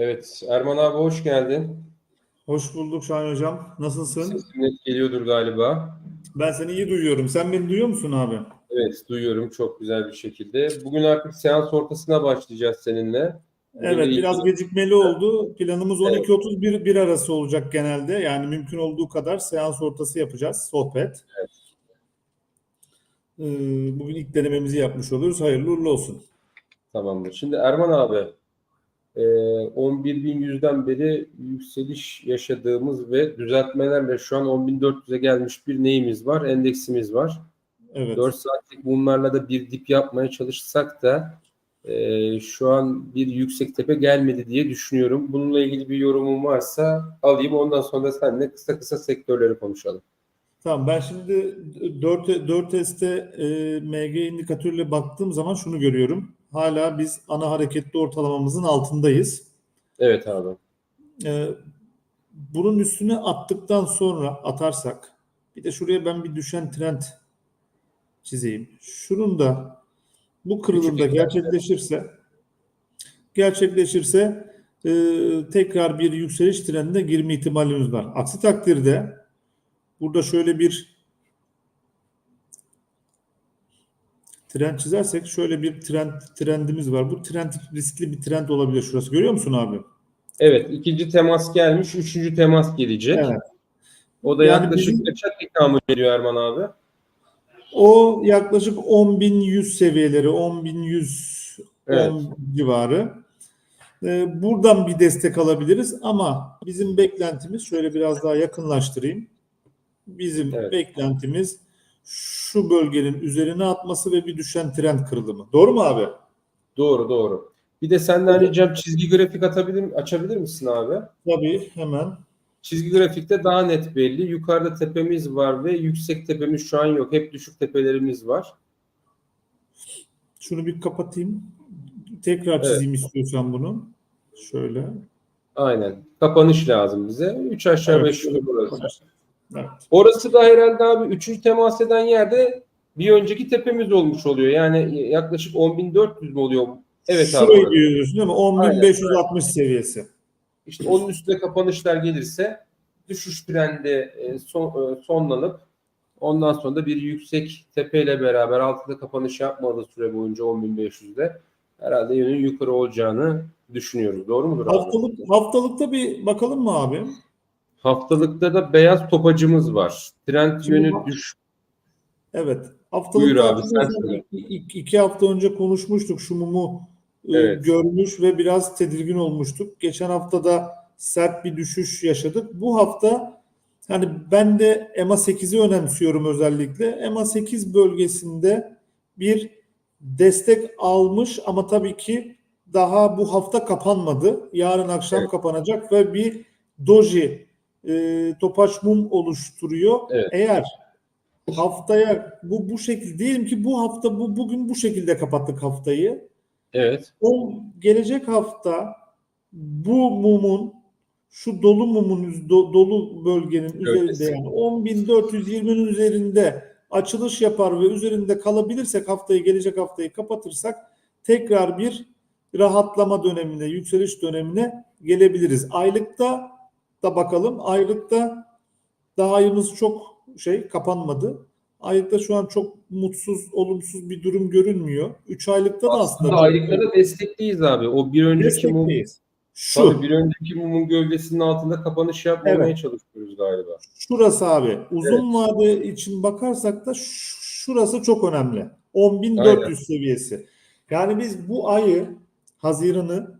Evet, Erman abi hoş geldin. Hoş bulduk Şahin Hocam. Nasılsın? Sesim net geliyordur galiba. Ben seni iyi duyuyorum. Sen beni duyuyor musun abi? Evet, duyuyorum çok güzel bir şekilde. Bugün artık seans ortasına başlayacağız seninle. Evet, biraz gecikmeli oldu. Planımız Evet. 12.31 bir arası olacak genelde. Yani mümkün olduğu kadar seans ortası yapacağız, sohbet. Evet. Ee, Bugün ilk denememizi yapmış oluyoruz. Hayırlı uğurlu olsun. Tamamdır. Şimdi Erman abi, e, 11.100'den beri yükseliş yaşadığımız ve düzeltmelerle şu an 10.400'e gelmiş bir neyimiz var? Endeksimiz var. Evet. 4 saatlik bunlarla da bir dip yapmaya çalışsak da e, şu an bir yüksek tepe gelmedi diye düşünüyorum. Bununla ilgili bir yorumun varsa alayım. Ondan sonra da seninle kısa kısa sektörleri konuşalım. Tamam ben şimdi 4 4S'te e, MG indikatörüyle baktığım zaman şunu görüyorum. Hala biz ana hareketli ortalamamızın altındayız. Evet abi. Ee, bunun üstüne attıktan sonra atarsak bir de şuraya ben bir düşen trend çizeyim. Şunun da bu kırılımda gerçekleşirse gerçekleşirse e, tekrar bir yükseliş trendine girme ihtimalimiz var. Aksi takdirde burada şöyle bir trend çizersek şöyle bir trend trendimiz var. Bu trend riskli bir trend olabilir şurası. Görüyor musun abi? Evet ikinci temas gelmiş. Üçüncü temas gelecek. Evet. O da Yani yaklaşık bizim- kaça tekamül ediyor Erman abi? O yaklaşık 10.100 seviyeleri, 10.100 Evet. 10 civarı. Ee, buradan bir destek alabiliriz ama bizim beklentimiz şöyle biraz daha yakınlaştırayım. Bizim Evet. beklentimiz şu bölgenin üzerine atması ve bir düşen trend kırılımı. Doğru mu abi? Doğru doğru. Bir de senden ricam çizgi grafik atabilir, açabilir misin abi? Tabii hemen. Çizgi grafikte daha net belli. Yukarıda tepemiz var ve yüksek tepemiz şu an yok. Hep düşük tepelerimiz var. Şunu bir kapatayım. Tekrar çizeyim istiyorsan bunu. Şöyle. Aynen. Kapanış lazım bize. 3 aşağı Evet, 5 yukarı burası. Evet. Orası da herhalde abi 3. temas eden yerde bir önceki tepemiz olmuş oluyor. Yani yaklaşık 10.400 mü oluyor? Evet abi. Şurayı diyorsun değil mi? 10.560 seviyesi. İşte onun üstüne kapanışlar gelirse düşüş trendi e, son, e, sonlanıp ondan sonra da bir yüksek tepeyle beraber altında kapanış yapmadığı süre boyunca 10.500'de herhalde yönün yukarı olacağını düşünüyoruz. Doğru mudur abi? Haftalık, haftalıkta bir bakalım mı abi? Haftalıkta da beyaz topacımız var. Trend Şimdi yönü düş. Evet. Haftalık Buyur abi, sen söyle. iki, hafta önce konuşmuştuk şu mumu e, Evet. görmüş ve biraz tedirgin olmuştuk. Geçen haftada sert bir düşüş yaşadık. Bu hafta hani ben de EMA 8'i önemsiyorum özellikle. EMA 8 bölgesinde bir destek almış ama tabii ki daha bu hafta kapanmadı. Yarın akşam Evet. kapanacak ve bir doji e, topaç mum oluşturuyor. Evet. Eğer haftaya bu bu şekilde diyelim ki bu hafta bu bugün bu şekilde kapattık haftayı. Evet. O gelecek hafta bu mumun şu dolu mumun do- dolu bölgenin üzerinde yani 10.420'nin üzerinde açılış yapar ve üzerinde kalabilirsek haftayı gelecek haftayı kapatırsak tekrar bir rahatlama dönemine, yükseliş dönemine gelebiliriz. Aylıkta da bakalım. Aylıkta daha ayımız çok şey kapanmadı. Aylıkta şu an çok mutsuz, olumsuz bir durum görünmüyor. 3 aylıkta da aslında, Aslında aylıklarda destekliyiz abi. O bir önceki mum. Şu, Tabii bir önceki mumun gövdesinin altında kapanış yapmamaya çalışıyoruz galiba. şurası abi. Uzun vade için bakarsak da şurası çok önemli. 10.400 Aynen. seviyesi. Yani biz bu ayı, Haziran'ı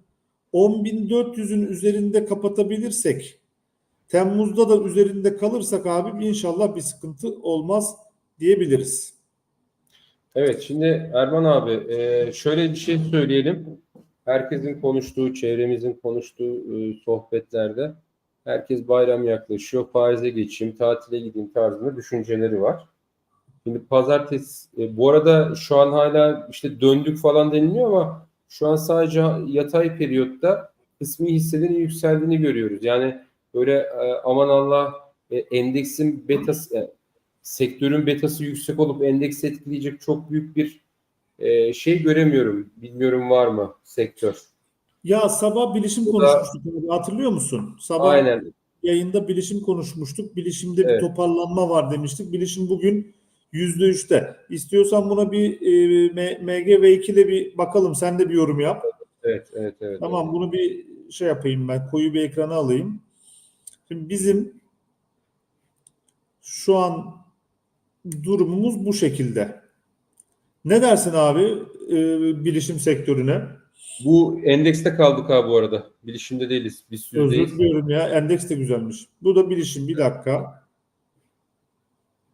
10.400'ün üzerinde kapatabilirsek, Temmuz'da da üzerinde kalırsak abi inşallah bir sıkıntı olmaz diyebiliriz. Evet şimdi Erman abi e, şöyle bir şey söyleyelim. Herkesin konuştuğu, çevremizin konuştuğu e, sohbetlerde herkes bayram yaklaşıyor, faize geçeyim, tatile gideyim tarzında düşünceleri var. Şimdi pazartesi, e, bu arada şu an hala işte döndük falan deniliyor ama şu an sadece yatay periyotta kısmi hisselerin yükseldiğini görüyoruz. Yani böyle e, aman Allah e, endeksin betası, e, sektörün betası yüksek olup endeksi etkileyecek çok büyük bir e, şey göremiyorum. Bilmiyorum var mı sektör? Ya sabah bilişim da- konuşmuştuk abi, hatırlıyor musun? Sabah Aynen. yayında bilişim konuşmuştuk. Bilişimde bir Evet. toparlanma var demiştik. Bilişim bugün %3'te. İstiyorsan buna bir e, M- MGV2 ile bir bakalım. Sen de bir yorum yap. Evet, evet, evet. Tamam bunu bir şey yapayım ben. Koyu bir ekrana alayım. Şimdi bizim şu an durumumuz bu şekilde. Ne dersin abi e, bilişim sektörüne? Bu endekste kaldık abi bu arada. Bilişimde değiliz. Biz Özür diliyorum ya. Endeks de güzelmiş. Bu da bilişim. Bir dakika.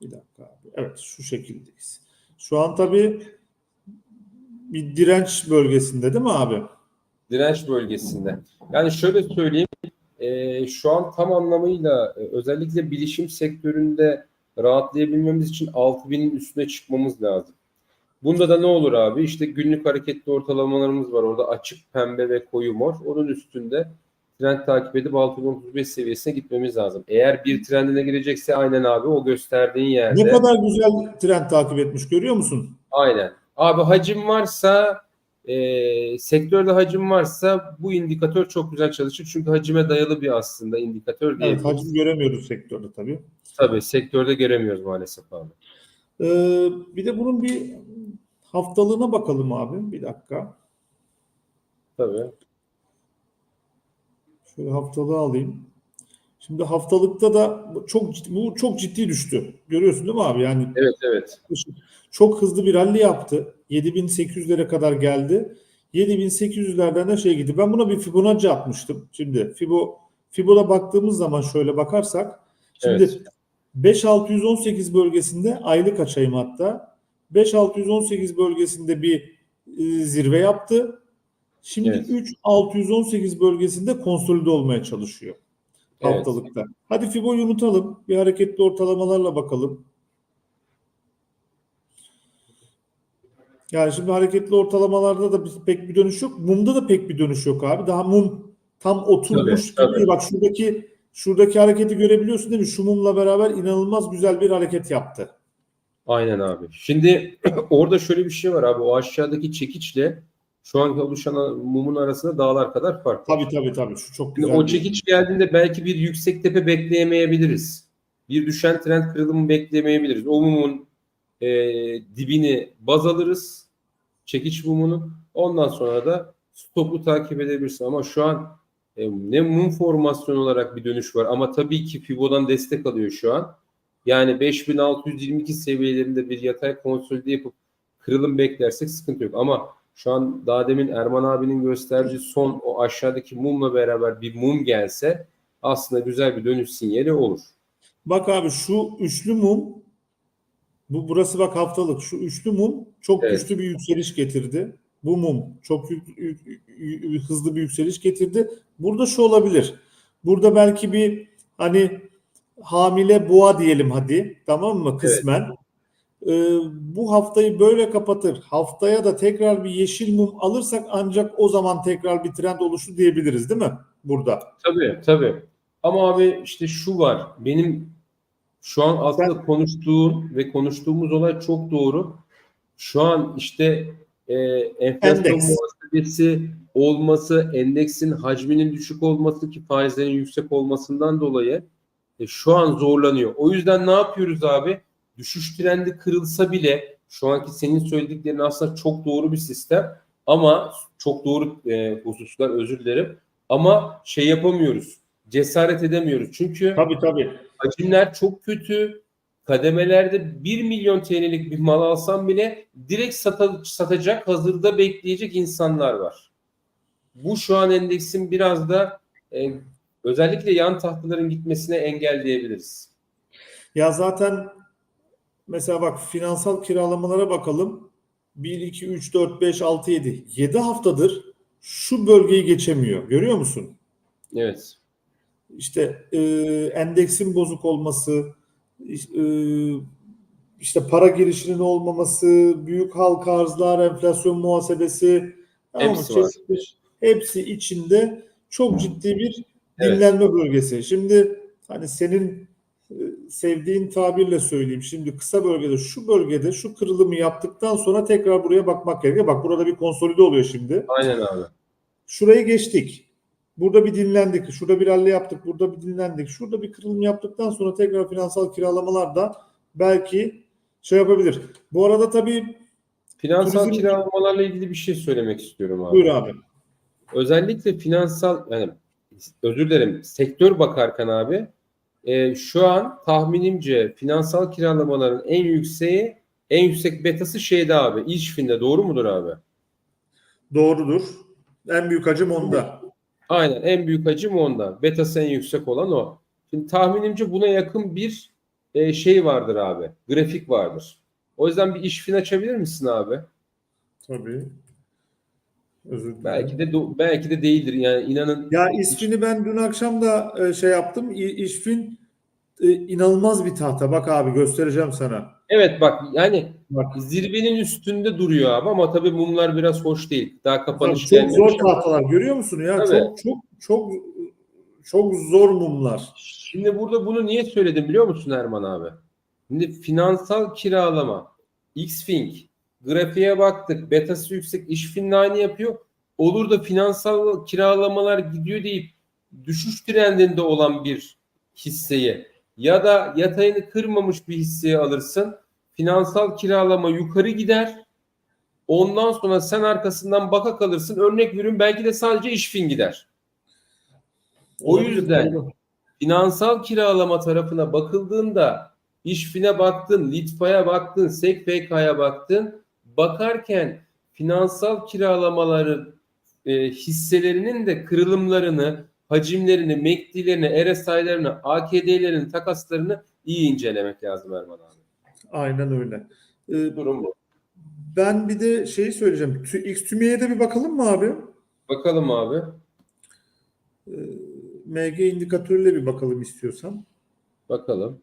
Bir dakika abi. Evet şu şekildeyiz. Şu an tabii bir direnç bölgesinde değil mi abi? direnç bölgesinde. Yani şöyle söyleyeyim, e, şu an tam anlamıyla e, özellikle bilişim sektöründe rahatlayabilmemiz için 6000'in üstüne çıkmamız lazım. Bunda da ne olur abi? İşte günlük hareketli ortalamalarımız var. Orada açık pembe ve koyu mor. Onun üstünde trend takip edip 6035 seviyesine gitmemiz lazım. Eğer bir trendine girecekse aynen abi o gösterdiğin yerde. Ne kadar güzel trend takip etmiş görüyor musun? Aynen. Abi hacim varsa e, sektörde hacim varsa bu indikatör çok güzel çalışır. Çünkü hacime dayalı bir aslında indikatör Evet, diyebiliriz. hacim göremiyoruz sektörde tabii. Tabii sektörde göremiyoruz maalesef abi. Ee, bir de bunun bir haftalığına bakalım abi. Bir dakika. Tabii. Şöyle haftalığı alayım. Şimdi haftalıkta da çok ciddi- bu çok ciddi düştü. Görüyorsun değil mi abi? Yani Evet evet. Çok hızlı bir rally yaptı. 7800'lere kadar geldi. 7800'lerden de şey gitti. Ben buna bir Fibonacci atmıştım. Şimdi Fibo Fibo'da baktığımız zaman şöyle bakarsak şimdi Evet. 5618 bölgesinde aylık açayım hatta. 5618 bölgesinde bir e, zirve yaptı. Şimdi Evet. 3618 bölgesinde konsolide olmaya çalışıyor Evet. haftalıkta. Hadi Fibo'yu unutalım. Bir hareketli ortalamalarla bakalım. Yani şimdi hareketli ortalamalarda da pek bir dönüş yok. Mumda da pek bir dönüş yok abi. Daha mum tam oturmuş Tabii, tabii. Bak şuradaki şuradaki hareketi görebiliyorsun değil mi? Şu mumla beraber inanılmaz güzel bir hareket yaptı. Aynen abi. Şimdi orada şöyle bir şey var abi. O aşağıdaki çekiçle şu anki oluşan mumun arasında dağlar kadar fark var. Tabii tabii tabii. Şu çok Şimdi güzel. o bir- çekiç geldiğinde belki bir yüksek tepe bekleyemeyebiliriz. Bir düşen trend kırılımı bekleyemeyebiliriz. O mumun e, dibini baz alırız. Çekiç mumunu. Ondan sonra da stopu takip edebilirsin. Ama şu an e, ne mum formasyon olarak bir dönüş var. Ama tabii ki Fibo'dan destek alıyor şu an. Yani 5622 seviyelerinde bir yatay konsolide yapıp kırılım beklersek sıkıntı yok. Ama şu an daha demin Erman abinin gösterdiği son o aşağıdaki mumla beraber bir mum gelse aslında güzel bir dönüş sinyali olur. Bak abi şu üçlü mum bu burası bak haftalık. Şu üçlü mum çok Evet. güçlü bir yükseliş getirdi. Bu mum çok yük- yük- yük- hızlı bir yükseliş getirdi. Burada şu olabilir. Burada belki bir hani hamile boğa diyelim hadi. Tamam mı? Kısmen. Ee, bu haftayı böyle kapatır. Haftaya da tekrar bir yeşil mum alırsak ancak o zaman tekrar bir trend oluşu diyebiliriz değil mi? Burada. Tabii tabii. Ama abi işte şu var. Benim şu an aslında konuştuğum ve konuştuğumuz olay çok doğru. Şu an işte e, enflasyon Endeks. muhasebesi olması, endeksin hacminin düşük olması ki faizlerin yüksek olmasından dolayı e, şu an zorlanıyor. O yüzden ne yapıyoruz abi? Düşüş trendi kırılsa bile şu anki senin söylediklerin aslında çok doğru bir sistem ama çok doğru e, hususlar özür dilerim. Ama şey yapamıyoruz. Cesaret edemiyoruz. Çünkü Tabii tabii. hacimler çok kötü. Kademelerde 1 milyon TL'lik bir mal alsam bile direkt sata- satacak, hazırda bekleyecek insanlar var. Bu şu an endeksin biraz da e, özellikle yan tahtaların gitmesine engelleyebiliriz. Ya zaten mesela bak finansal kiralamalara bakalım. 1, 2, 3, 4, 5, 6, 7. 7 haftadır şu bölgeyi geçemiyor. Görüyor musun? Evet. İşte e, endeksin bozuk olması, e, işte para girişinin olmaması, büyük halka arzlar, enflasyon muhasebesi? Hepsi. Çeşitli- hepsi içinde çok ciddi bir Evet. dinlenme bölgesi. Şimdi hani senin e, sevdiğin tabirle söyleyeyim. Şimdi kısa bölgede şu bölgede şu kırılımı yaptıktan sonra tekrar buraya bakmak gerekiyor. Bak burada bir konsolide oluyor şimdi. Aynen abi. şurayı geçtik. Burada bir dinlendik. Şurada bir rally yaptık. Burada bir dinlendik. Şurada bir kırılım yaptıktan sonra tekrar finansal kiralamalar da belki şey yapabilir. Bu arada tabii Finansal Turizm- kiralamalarla ilgili bir şey söylemek istiyorum abi. buyur abi. Özellikle finansal yani özür dilerim sektör bakarken abi e, şu an tahminimce finansal kiralamaların en yükseği en yüksek betası şeyde abi İşfin'de doğru mudur abi? Doğrudur. En büyük acım onda. Aynen en büyük hacim onda. Betası en yüksek olan o. Şimdi tahminimce buna yakın bir e, şey vardır abi. Grafik vardır. O yüzden bir işfin açabilir misin abi? Tabii. Özür dilerim. Belki de belki de değildir. Yani inanın Ya İşfin'i ben dün akşam da e, şey yaptım. İ- İşfin e, inanılmaz bir tahta. Bak abi göstereceğim sana. evet bak yani Bak. zirvenin üstünde duruyor abi ama tabii mumlar biraz hoş değil. Daha kapanış çok gelmemiş zor tahtalar görüyor musun ya? Tabii. Çok çok çok çok zor mumlar. Şimdi burada bunu niye söyledim biliyor musun Erman abi? Şimdi finansal kiralama, Xfink, grafiğe baktık, betası yüksek, işfinle aynı yapıyor. Olur da finansal kiralamalar gidiyor deyip düşüş trendinde olan bir hisseyi ya da yatayını kırmamış bir hisseyi alırsın. Finansal kiralama yukarı gider. Ondan sonra sen arkasından baka kalırsın. Örnek veriyorum belki de sadece işfin gider. O yüzden finansal kiralama tarafına bakıldığında İşfin'e baktın, Litfa'ya baktın, SekFK'ya baktın. Bakarken finansal kiralamaların e, hisselerinin de kırılımlarını, hacimlerini, MACD'lerini, RSI'lerini, AKD'lerini, takaslarını iyi incelemek lazım Erman abi. Aynen öyle. Ee, Durum bu. ben bir de şey söyleyeceğim. Tü- X tümüye de bir bakalım mı abi? Bakalım abi. Ee, MG indikatörüyle bir bakalım istiyorsan. Bakalım.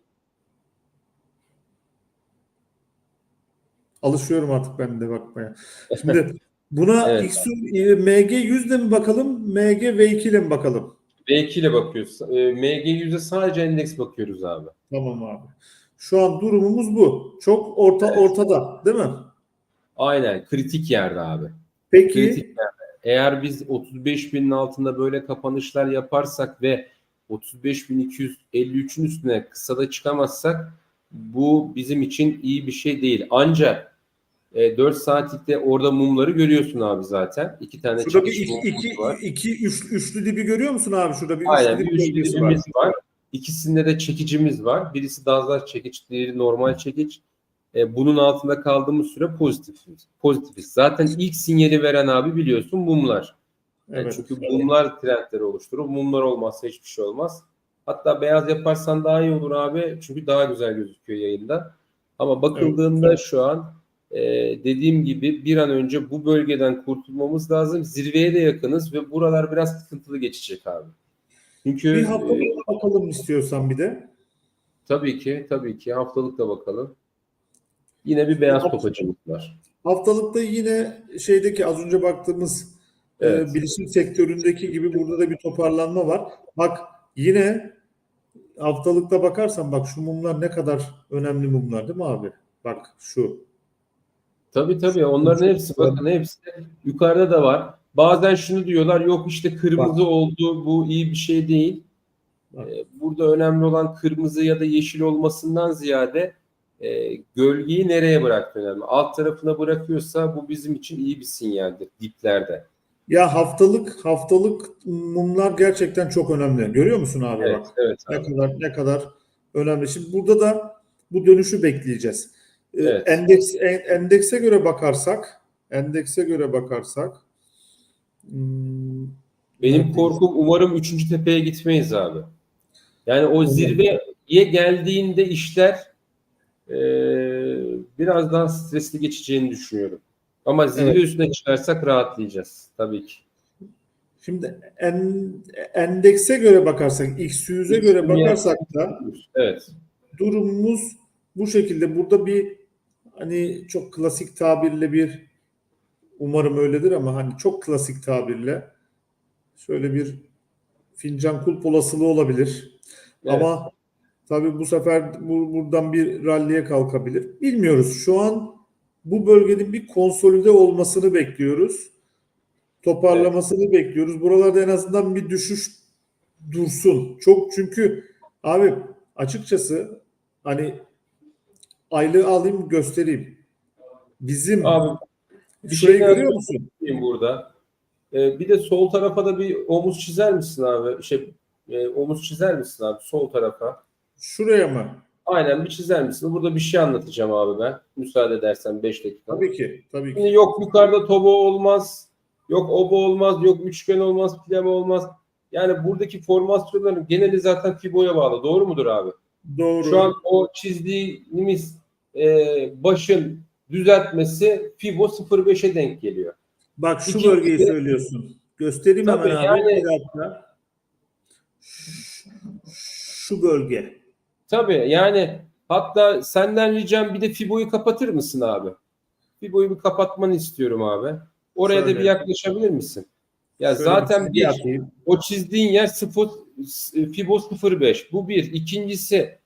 Alışıyorum artık ben de bakmaya. Şimdi buna Evet. X, e, MG 100 ile mi bakalım, MG V2 ile mi bakalım? V2 ile bakıyoruz. E, MG100'e sadece endeks bakıyoruz abi. Tamam abi. Şu an durumumuz bu. Çok orta ortada, değil mi? Aynen kritik yerde abi. Peki kritik yerde. Eğer biz 35 binin altında böyle kapanışlar yaparsak ve 35.253'ün üstüne kısada çıkamazsak bu bizim için iyi bir şey değil. Ancak e, 4 saatlikte orada mumları görüyorsun abi zaten. İki tane şurada bir iki, iki, var. iki üç, üçlü dibi görüyor musun abi? Şurada bir Aynen üçlü bir üçlü dibimiz var. İkisinde de çekicimiz var. Birisi dazlar çekiç, diğeri normal çekiç. E, bunun altında kaldığımız süre pozitifiz. Pozitifiz. Zaten ilk sinyali veren abi biliyorsun mumlar. Yani Evet. Çünkü mumlar trendleri oluşturur. Mumlar olmazsa hiçbir şey olmaz. Hatta beyaz yaparsan daha iyi olur abi. Çünkü daha güzel gözüküyor yayında. Ama bakıldığında şu an e, dediğim gibi bir an önce bu bölgeden kurtulmamız lazım. Zirveye de yakınız ve buralar biraz sıkıntılı geçecek abi. Çünkü Bir e, haftalık bakalım istiyorsan bir de. tabii ki tabii ki haftalıkta bakalım. Yine bir beyaz Hafta- topacımız var. Haftalıkta yine şeydeki az önce baktığımız e, Evet. bilişim sektöründeki gibi burada da bir toparlanma var. Bak yine haftalıkta bakarsan bak şu mumlar ne kadar önemli mumlar değil mi abi? Bak şu. Tabii tabii onların hepsi bakın hepsi yukarıda da var. Bazen şunu diyorlar yok işte kırmızı oldu bu iyi bir şey değil. Bak. Ee, Burada önemli olan kırmızı ya da yeşil olmasından ziyade e, gölgeyi nereye bıraktı önemli. Alt tarafına bırakıyorsa bu bizim için iyi bir sinyaldir diplerde. Ya haftalık haftalık mumlar gerçekten çok önemli. Görüyor musun abi Evet, bak? evet Ne abi. kadar ne kadar önemli. Şimdi burada da bu dönüşü bekleyeceğiz. Ee, Evet. Endeks en- endekse göre bakarsak, endekse göre bakarsak Benim neredeyiz? korkum umarım üçüncü tepeye gitmeyiz abi. Yani o zirveye geldiğinde işler e, biraz daha stresli geçeceğini düşünüyorum. Ama zirve Evet. üstüne çıkarsak rahatlayacağız tabii ki. Şimdi en, endekse göre bakarsak, X100'e göre bakarsak da Evet. durumumuz bu şekilde. Burada bir hani çok klasik tabirle bir umarım öyledir ama hani çok klasik tabirle şöyle bir fincan kulp olasılığı olabilir. Evet. Ama tabii bu sefer bu, buradan bir ralliye kalkabilir. Bilmiyoruz. Şu an bu bölgenin bir konsolide olmasını bekliyoruz. toparlamasını bekliyoruz. Buralarda en azından bir düşüş dursun. Çok çünkü abi açıkçası hani aylığı alayım göstereyim. Bizim Abi şurayı şey görüyor musun? burada. Ee, bir de sol tarafa da bir omuz çizer misin abi? Şey, e, omuz çizer misin abi sol tarafa? Şuraya mı? Aynen bir çizer misin? Burada bir şey anlatacağım abi ben. Müsaade edersen 5 dakika. Tabii ki. Tabii ki. Şimdi yok yukarıda tobo olmaz, yok obo olmaz, yok üçgen olmaz, plame olmaz. Yani buradaki formasyonların geneli zaten fiboya bağlı. Doğru mudur abi? Doğru. Şu an o çizdiğimiz e, başın düzeltmesi fibo 0.5'e denk geliyor. Bak şu İkinci- bölgeyi söylüyorsun. Göstereyim Tabii, hemen abi. yani- Bir dakika. Şu- bölge. Tabii yani hatta senden ricam bir de fiboyu kapatır mısın abi? Fiboyu bir kapatmanı istiyorum abi. Oraya da Şöyle. bir yaklaşabilir misin? Ya Şöyle zaten çizgi bir atayım. o çizdiğin yer sıfır, Fibo 05. Bu bir. İkincisi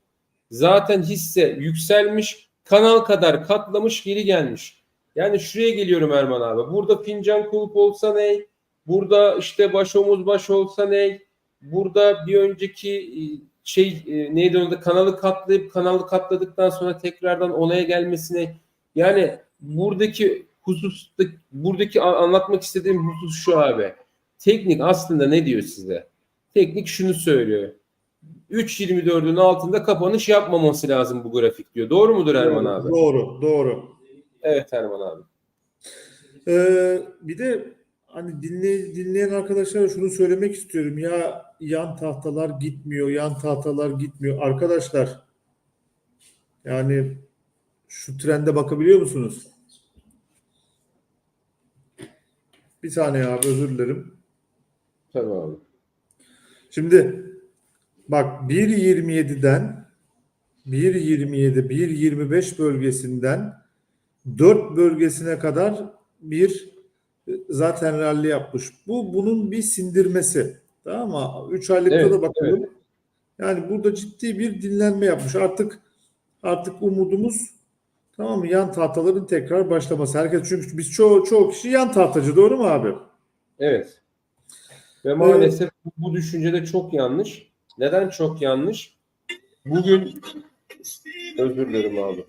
zaten hisse yükselmiş. Kanal kadar katlamış geri gelmiş. Yani şuraya geliyorum Erman abi. Burada fincan kulp olsa ne? Burada işte baş omuz baş olsa ne? Burada bir önceki e, şey e, neydi onda kanalı katlayıp kanalı katladıktan sonra tekrardan olaya gelmesine yani buradaki husus buradaki anlatmak istediğim husus şu abi. Teknik aslında ne diyor size? Teknik şunu söylüyor. 3.24'ün altında kapanış yapmaması lazım bu grafik diyor. Doğru mudur Erman abi? Doğru, doğru. Evet Erman abi. Ee, bir de hani dinley, dinleyen arkadaşlara şunu söylemek istiyorum. Ya yan tahtalar gitmiyor, yan tahtalar gitmiyor. Arkadaşlar yani şu trende bakabiliyor musunuz? Bir saniye abi özür dilerim. Tabii abi. Şimdi bak 1.27'den 1.27 1.25 bölgesinden 4 bölgesine kadar bir e, zaten rally yapmış. Bu bunun bir sindirmesi. Tamam mı? 3 aylıkta Evet, da bakalım. Yani burada ciddi bir dinlenme yapmış. Artık artık umudumuz tamam mı? Yan tahtaların tekrar başlaması. Herkes çünkü biz çoğu çoğu kişi yan tahtacı doğru mu abi? Evet. Ve maalesef bu düşünce de çok yanlış. Neden çok yanlış? Bugün özür dilerim abi.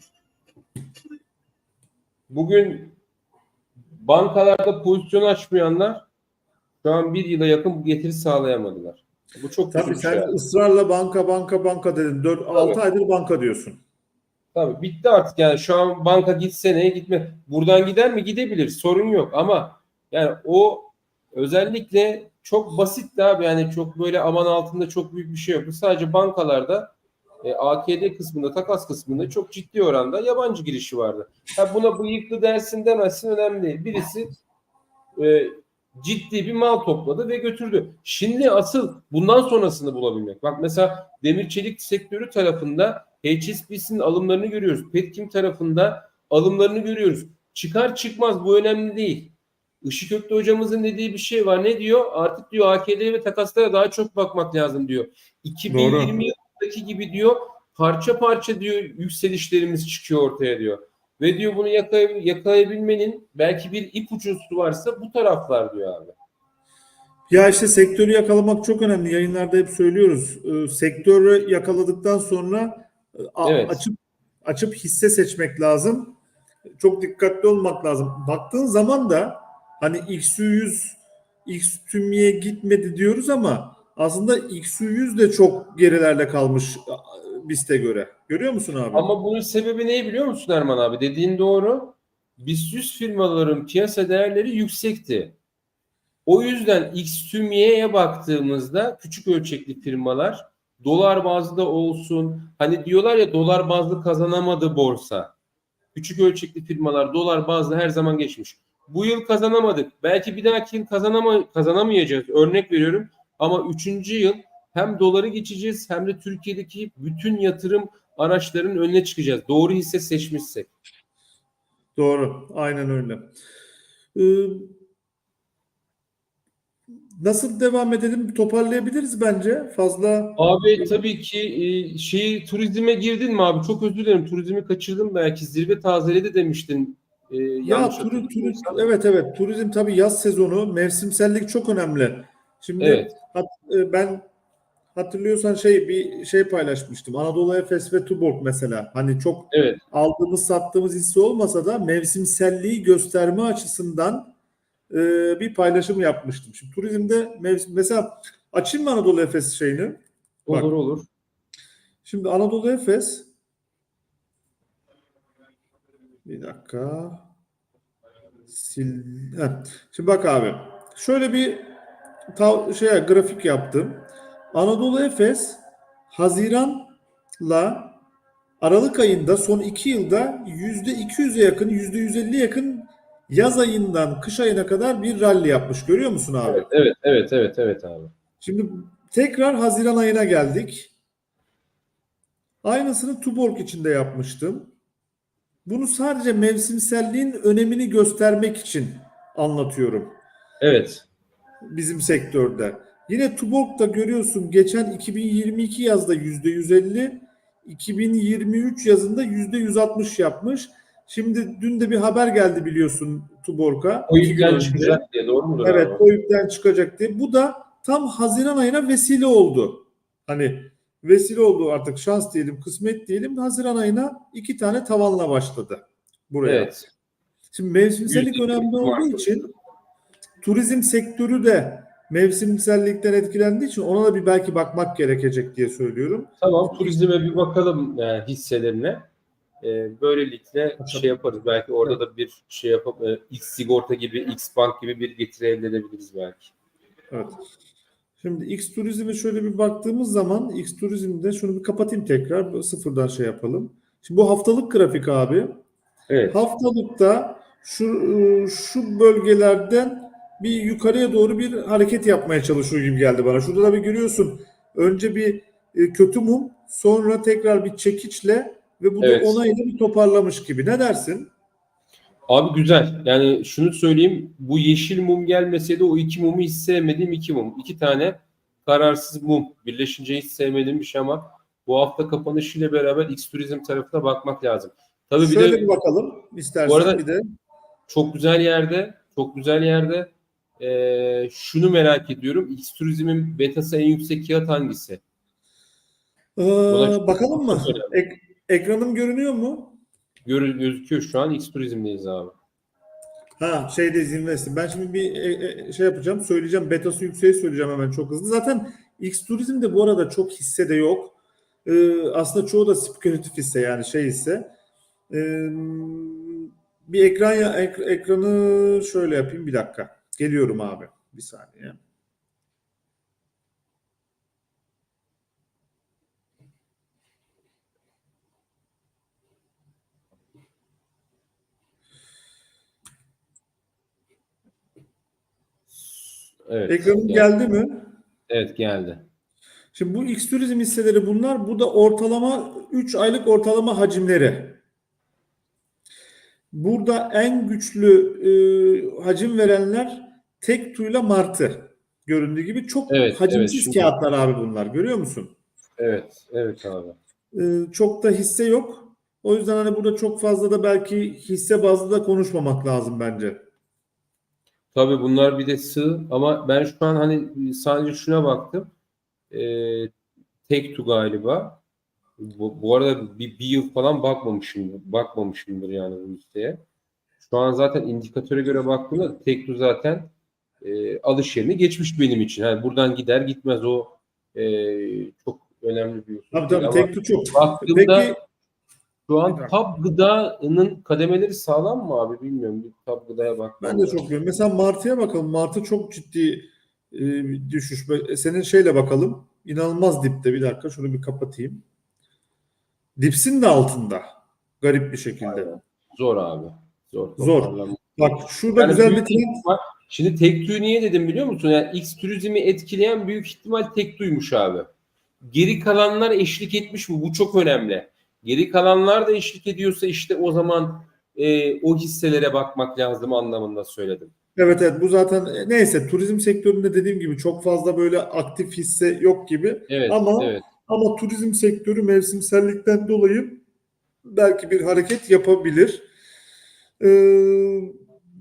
Bugün bankalarda pozisyon açmayanlar şu an bir yıla yakın getiri sağlayamadılar. Bu çok Tabii sen şey. ısrarla banka banka banka dedin. 4 6 aydır banka diyorsun. Tabii bitti artık yani şu an banka gitse neye gitme. Buradan gider mi? Gidebilir. Sorun yok ama yani o özellikle çok basit abi yani çok böyle aman altında çok büyük bir şey yok. Sadece bankalarda e, AKD kısmında takas kısmında çok ciddi oranda yabancı girişi vardı. Ha buna bıyıklı dersin demezsin önemli değil. Birisi e, ciddi bir mal topladı ve götürdü. Şimdi asıl bundan sonrasını bulabilmek. Bak mesela demir çelik sektörü tarafında HSBC'nin alımlarını görüyoruz. Petkim tarafında alımlarını görüyoruz. Çıkar çıkmaz bu önemli değil. Işık Ökte hocamızın dediği bir şey var. Ne diyor? Artık diyor AKD ve takaslara daha çok bakmak lazım diyor. 2020 yılındaki gibi diyor parça parça diyor yükselişlerimiz çıkıyor ortaya diyor. Ve diyor bunu yakay- yakalayabilmenin belki bir ipucu varsa bu taraflar diyor abi. Ya işte sektörü yakalamak çok önemli. Yayınlarda hep söylüyoruz. Ee, sektörü yakaladıktan sonra e, a- Evet. açıp açıp hisse seçmek lazım. Çok dikkatli olmak lazım. Baktığın zaman da hani XU100 X tümye gitmedi diyoruz ama aslında XU100 de çok gerilerde kalmış BIST'e göre. Görüyor musun abi? Ama bunun sebebi ne biliyor musun Erman abi? Dediğin doğru. BIST 100 firmaların piyasa değerleri yüksekti. O yüzden X tüm Y'ye baktığımızda küçük ölçekli firmalar dolar bazlı olsun hani diyorlar ya dolar bazlı kazanamadı borsa. Küçük ölçekli firmalar dolar bazlı her zaman geçmiş. Bu yıl kazanamadık. Belki bir dahaki yıl kazanama, kazanamayacağız. Örnek veriyorum. Ama üçüncü yıl hem doları geçeceğiz hem de Türkiye'deki bütün yatırım araçların önüne çıkacağız. Doğru hisse seçmişsek. Doğru. Aynen öyle. Ee, nasıl devam edelim? Toparlayabiliriz bence. Fazla Abi tabii ki e, şeyi turizme girdin mi abi? Çok özür dilerim. Turizmi kaçırdım belki. Zirve tazeledi demiştin. E, Ya hatırlamıyorsam. turi, evet evet turizm tabii yaz sezonu mevsimsellik çok önemli. Şimdi Evet. hat- e, ben hatırlıyorsan şey bir şey paylaşmıştım. Anadolu Efes ve Tuborg mesela. Hani çok Evet. aldığımız sattığımız hisse olmasa da mevsimselliği gösterme açısından e, bir paylaşım yapmıştım. Şimdi turizmde mevsim mesela açayım mı Anadolu Efes şeyini? Bak. Olur olur. Şimdi Anadolu Efes bir dakika sil Heh. Şimdi bak abi şöyle bir tav- şey grafik yaptım. Anadolu Efes Haziran'la Aralık ayında son iki yılda yüzde 200'e yakın yüzde 150'ye yakın yaz ayından kış ayına kadar bir rally yapmış. Görüyor musun abi? Evet, evet, evet, evet, evet abi. Şimdi tekrar Haziran ayına geldik. Aynısını Tuborg için de yapmıştım. Bunu sadece mevsimselliğin önemini göstermek için anlatıyorum Evet. bizim sektörde. Yine Tuborg'da görüyorsun geçen 2022 yazda %150, 2023 yazında %160 yapmış. Şimdi dün de bir haber geldi biliyorsun Tuborg'a. O önce. çıkacak diye doğru mudur Evet abi? o yükten çıkacak diye. Bu da tam Haziran ayına vesile oldu. Hani vesile oldu artık şans diyelim, kısmet diyelim. Haziran ayına iki tane tavanla başladı buraya. Evet. Şimdi mevsimsellik önemli olduğu için turizm sektörü de mevsimsellikten etkilendiği için ona da bir belki bakmak gerekecek diye söylüyorum. Tamam turizme bir bakalım yani hisselerine. Ee, böylelikle şey yaparız. Belki orada da bir şey yapıp e, X sigorta gibi, X bank gibi bir getiri elde edebiliriz belki. Evet. Şimdi X Turizm'e şöyle bir baktığımız zaman X Turizm'de şunu bir kapatayım tekrar sıfırdan şey yapalım. Şimdi bu haftalık grafik abi. Evet. Haftalıkta şu şu bölgelerden bir yukarıya doğru bir hareket yapmaya çalışıyor gibi geldi bana. Şurada da bir görüyorsun. Önce bir e, kötü mum, sonra tekrar bir çekiçle ve bu Evet. da onayla bir toparlamış gibi. Ne dersin? Abi güzel. Yani şunu söyleyeyim. Bu yeşil mum gelmeseydi o iki mumu hiç sevmediğim iki mum. İki tane kararsız mum. Birleşince hiç sevmediğim bir şey ama bu hafta kapanışıyla beraber X Turizm tarafına bakmak lazım. Tabii bir Şöyle de bir bakalım istersen Bu arada- bir de. çok güzel yerde, çok güzel yerde. Ee, şunu merak ediyorum. X Turizm'in betası en yüksek kağıt hangisi? Ee, bakalım mı? Ek- ekranım görünüyor mu? Gör, gözüküyor şu an X Turizm'deyiz abi. Ha şeydeyiz Invest'im. Ben şimdi bir e, e, şey yapacağım. Söyleyeceğim. Betası yükseği söyleyeceğim hemen çok hızlı. Zaten X Turizm'de bu arada çok hisse de yok. Ee, aslında çoğu da spekülatif hisse yani şey hisse. Ee, bir ekran ya ek- ekranı şöyle yapayım bir dakika. Geliyorum abi. Bir saniye. Evet. Ekranım gel- geldi mi? Evet geldi. Şimdi bu X turizm hisseleri bunlar. Bu da ortalama 3 aylık ortalama hacimleri. Burada en güçlü e, hacim verenler Tektuyla Martı. Göründüğü gibi çok Evet, hacimsiz evet, şimdi- kağıtlar abi bunlar. Görüyor musun? Evet, evet abi. E, çok da hisse yok. O yüzden hani burada çok fazla da belki hisse bazlı da konuşmamak lazım bence. Tabii bunlar bir de sığ ama ben şu an hani sadece şuna baktım. Ee, Tektu galiba. Bu, bu arada bir, bir yıl falan bakmamışım, bakmamışımdır yani bu listeye. Şu an zaten indikatöre göre baktığımda Tektu zaten e, alış yerini geçmiş benim için. Yani buradan gider gitmez o e, çok önemli bir husus. Tabii tabii Tektu çok. baktığımda Peki şu an tab gıdanın kademeleri sağlam mı abi bilmiyorum. Bir tab gıdaya bak. Ben de çok beğendim. Mesela Martı'ya bakalım. Martı çok ciddi e, düşüş. Böyle- Senin şeyle bakalım. İnanılmaz dipte. Bir dakika şunu bir kapatayım. Dipsin de altında. Garip bir şekilde. Zor abi. Zor. Zor. Toparlanma. Bak şurada Yani güzel bir trend. ihtimal- Şimdi Tekdu'yu niye dedim biliyor musun? Yani X turizmi etkileyen büyük ihtimal Tekdu'ymuş abi. Geri kalanlar eşlik etmiş mi? Bu çok önemli. Geri kalanlar da eşlik ediyorsa işte o zaman e, o hisselere bakmak lazım anlamında söyledim. Evet evet bu zaten e, neyse turizm sektöründe dediğim gibi çok fazla böyle aktif hisse yok gibi. Evet, Ama- evet. Ama turizm sektörü mevsimsellikten dolayı belki bir hareket yapabilir. Ee,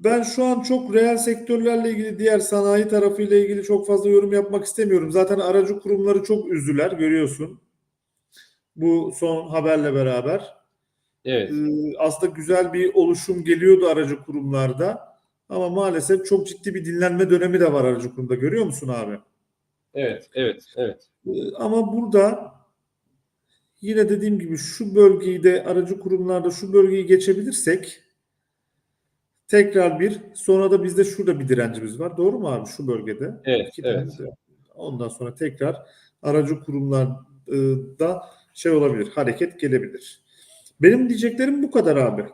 ben şu an çok reel sektörlerle ilgili diğer sanayi tarafıyla ilgili çok fazla yorum yapmak istemiyorum. Zaten aracı kurumları çok üzdüler görüyorsun. Bu son haberle beraber. Evet. Ee, aslında güzel bir oluşum geliyordu aracı kurumlarda. Ama maalesef çok ciddi bir dinlenme dönemi de var aracı kurumda. Görüyor musun abi? Evet. Evet. Evet. Ee, Ama burada yine dediğim gibi şu bölgeyi de aracı kurumlarda şu bölgeyi geçebilirsek tekrar bir sonra da bizde şurada bir direncimiz var. Doğru mu abi şu bölgede? Evet. İki Evet. Ondan sonra tekrar aracı kurumlarda şey olabilir, hareket gelebilir. Benim diyeceklerim bu kadar abi.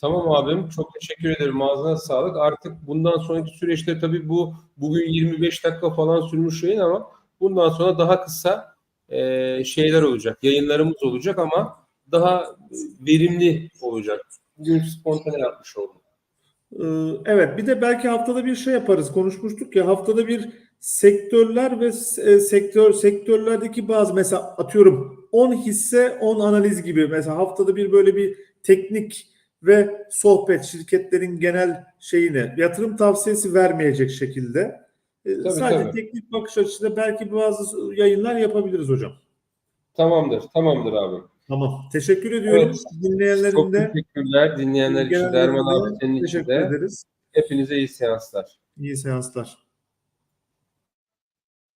Tamam abim. Çok teşekkür ederim. Ağzına sağlık. Artık bundan sonraki süreçte tabii bu bugün 25 dakika falan sürmüş yayın ama bundan sonra daha kısa e, şeyler olacak. Yayınlarımız olacak ama daha verimli olacak. Bugün spontane yapmış oldum. Ee, Evet, bir de belki haftada bir şey yaparız. Konuşmuştuk ya haftada bir sektörler ve e, sektör sektörlerdeki bazı mesela atıyorum 10 hisse 10 analiz gibi mesela haftada bir böyle bir teknik ve sohbet şirketlerin genel şeyini yatırım tavsiyesi vermeyecek şekilde e, Tabii, sadece tabii. teknik bakış açısıyla belki bazı yayınlar yapabiliriz hocam. Tamamdır. Tamamdır abi. Tamam. Teşekkür ediyorum. Evet. Dinleyenlerin Çok de teşekkürler. Dinleyenler için de Erman abi senin için teşekkür de. ederiz. Hepinize iyi seanslar. İyi seanslar.